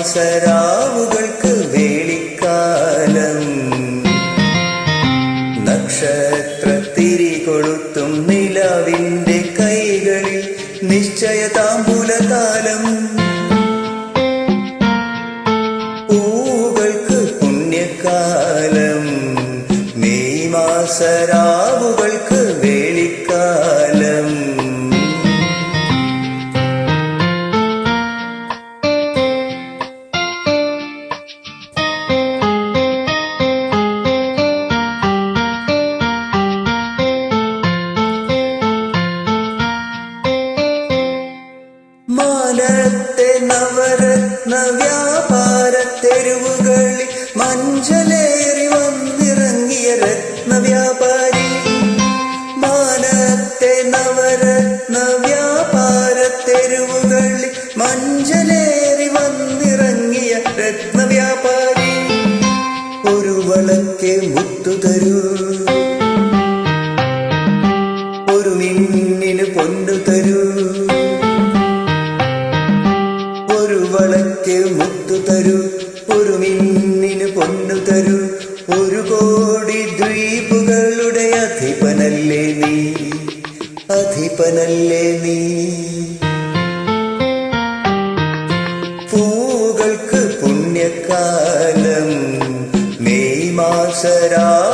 മാസരാവുകൾക്ക് വേളിക്കാലം. നക്ഷത്രത്തിരി കൊളുത്തും നിലാവിന്റെ കൈകളിൽ നിശ്ചയ താമ്പൂലകാലം പൂകൾക്ക് പുണ്യകാലം. നവരത്ന തെരുവുകളിൽ മഞ്ചലേറി വന്നിറങ്ങിയ രത്ന വ്യാപാരി മാനത്തെ നവരത്ന വ്യാപാര തെരുവുകളിൽ മഞ്ചലേറി വന്നിറങ്ങിയ രത്ന വ്യാപാരി ഒരു വളക്കെ മുത്തു തരൂ. ഒരു മിന്നിന് പൊന്നു ഒരു മിന്നിന് പൊന്നു തരൂ. ഒരു കോടി ദ്വീപുകളുടെ അധിപനല്ലേ നീ? അധിപനല്ലേ നീ? പൂകൾക്ക് പുണ്യകാലം മെയ് മാസരാവുകൾക്ക്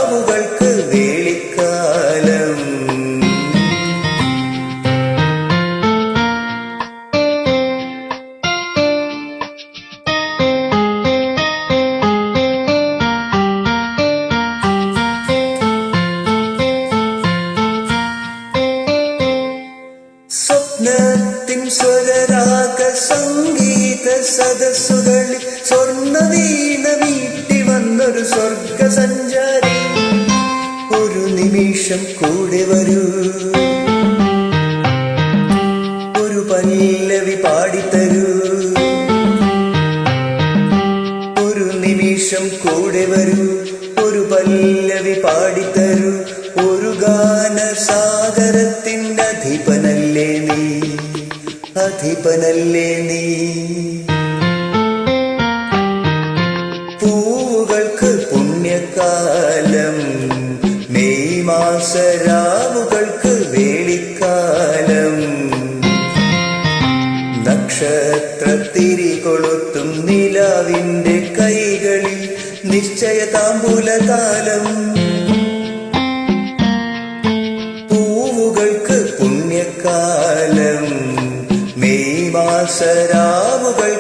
സ്വപ്നത്തിൻ സ്വരരാഗ സംഗീത സദസ്സുകളിൽ സ്വർണ വീണ വീട്ടി വന്നൊരു സ്വർഗ സഞ്ചാരി ഒരു നിമിഷം കൂടെ വരൂ. ഒരു പല്ലവി പാടിത്തരൂ. ഒരു നിമിഷം കൂടെ വരൂ. ഒരു പല്ലവി പാടിത്തരൂ. ഒരു ഗാന സാഗരത്തിന്റെ അധിപനല്ലേ? അധിപനല്ലേ നീ? പൂവുകൾക്ക് പുണ്യകാലം മെയ് മാസരാവുകൾക്ക് വേളിക്കാലം. നക്ഷത്രത്തിരി കൊളുത്തും നിലാവിന്റെ കൈകളിൽ നിശ്ചയ താമ്പൂലകാലം. പൂവുകൾക്ക് പുണ്യകാലം സരാവുകൾ